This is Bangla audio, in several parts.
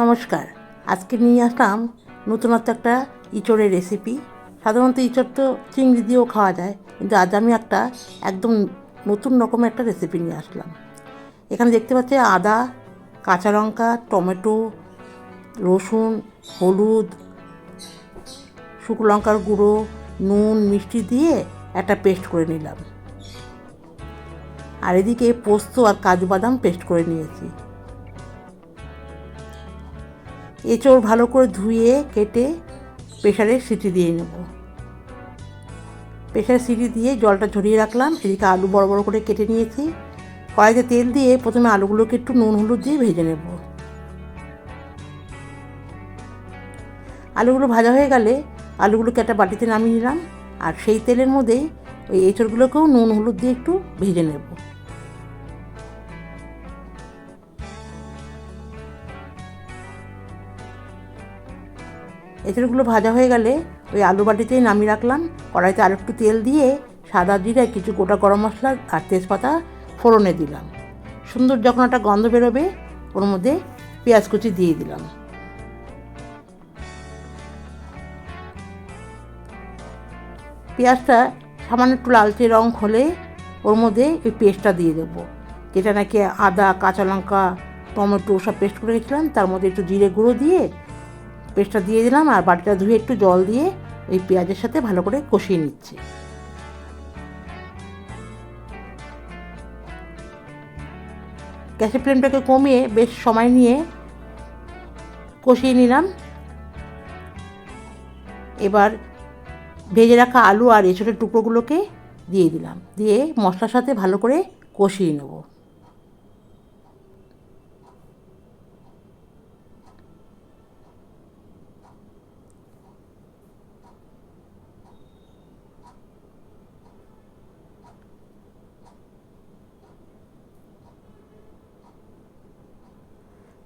নমস্কার। আজকে নিয়ে আসলাম নতুনত্ব একটা ইঁচড়ের রেসিপি সাধারণত ইঁচড় তো চিংড়ি দিয়েও খাওয়া যায়, কিন্তু আজ আমি একটা একদম নতুন রকমের একটা রেসিপি নিয়ে আসলাম। এখানে দেখতে পাচ্ছি আদা, কাঁচা লঙ্কা, টমেটো, রসুন, হলুদ, শুকনো লঙ্কার গুঁড়ো, নুন, মিষ্টি দিয়ে একটা পেস্ট করে নিলাম। আর এদিকে পোস্ত আর কাজু বাদাম পেস্ট করে নিয়েছি। এঁচড় ভালো করে ধুয়ে কেটে প্রেশারে সিটি দিয়ে নেব। প্রেশারে সিটি দিয়ে জলটা ঝরিয়ে রাখলাম, এদিকে আলু বড় বড় করে কেটে নিয়েছি। কড়াইতে তেল দিয়ে প্রথমে আলুগুলোকে একটু নুন হলুদ দিয়ে ভেজে নেব। আলুগুলো ভাজা হয়ে গেলে আলুগুলোকে একটা বাটিতে নামিয়ে নিলাম, আর সেই তেলের মধ্যেই ওই এঁচড়গুলোকেও নুন হলুদ দিয়ে একটু ভেজে নেব। এঁচড়গুলো ভাজা হয়ে গেলে ওই আলু বাটিতেই নামিয়ে রাখলাম। কড়াইতে আর একটু তেল দিয়ে সাদা জিরে, কিছু গোটা গরম মশলা আর তেজপাতা ফোড়নে দিলাম। সুন্দর যখন একটা গন্ধ বেরোবে, ওর মধ্যে পেঁয়াজ কুচি দিয়ে দিলাম। পেঁয়াজটা সামান্য একটু লালচে রং হলে ওর মধ্যে ওই পেস্টটা দিয়ে দেবো। যেটা নাকি আদা, কাঁচা লঙ্কা, টমেটো সব পেস্ট করে গেছিলাম তার মধ্যে একটু জিরে গুঁড়ো দিয়ে পেস্টটা দিয়ে দিলাম আর বাটিটা ধুয়ে একটু জল দিয়ে এই পেঁয়াজের সাথে ভালো করে কষিয়ে নিচ্ছি। গ্যাসের ফ্লেমটাকে কমিয়ে বেশ সময় নিয়ে কষিয়ে নিলাম। এবার ভেজে রাখা আলু আর এঁচড়ের টুকরোগুলোকে দিয়ে দিলাম। দিয়ে মশলার সাথে ভালো করে কষিয়ে নেব।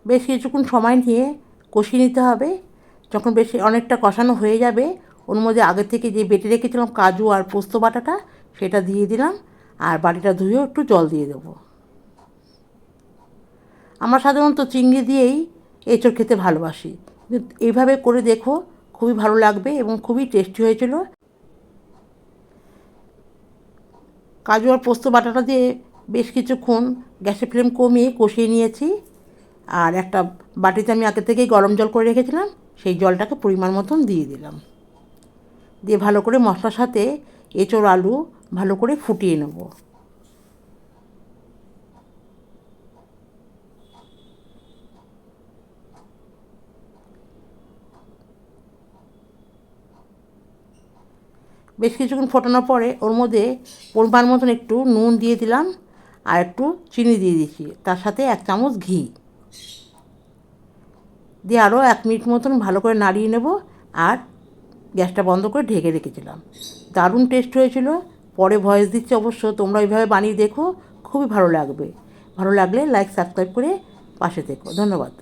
বেশ কিছুক্ষণ সময় নিয়ে কষিয়ে নিতে হবে। যখন বেশ অনেকটা কষানো হয়ে যাবে, ওর মধ্যে আগে থেকে যে বেটে রেখেছিলাম কাজু আর পোস্ত বাটাটা, সেটা দিয়ে দিলাম। আর বাটিটা ধুয়েও একটু জল দিয়ে দেবো। আমরা সাধারণত চিংড়ি দিয়েই এঁচড় খেতে ভালোবাসি। এইভাবে করে দেখো, খুবই ভালো লাগবে এবং খুবই টেস্টি হয়েছিল। কাজু আর পোস্ত বাটাটা দিয়ে বেশ কিছুক্ষণ গ্যাসের ফ্লেম কমিয়ে কষিয়ে নিয়েছি। আর একটা বাটিতে আমি আগে থেকেই গরম জল করে রেখেছিলাম, সেই জলটাকে পরিমাণ মতন দিয়ে দিলাম। দিয়ে ভালো করে মশলার সাথে এঁচড় আলু ভালো করে ফুটিয়ে নেব। বেশ কিছুক্ষণ ফোটানোর পরে ওর মধ্যে পরিমাণ মতন একটু নুন দিয়ে দিলাম আর একটু চিনি দিয়ে দিচ্ছি তার সাথে এক চামচ ঘি। দিয়ে আরও এক মিনিট মতন ভালো করে নাড়িয়ে নেব আর গ্যাসটা বন্ধ করে ঢেকে রেখেছিলাম। দারুণ টেস্ট হয়েছিল। পরে ভয়েস দিচ্ছে অবশ্য, তোমরা ওইভাবে বানিয়ে দেখো, খুবই ভালো লাগবে। ভালো লাগলে লাইক সাবস্ক্রাইব করে পাশে দেখো ধন্যবাদ।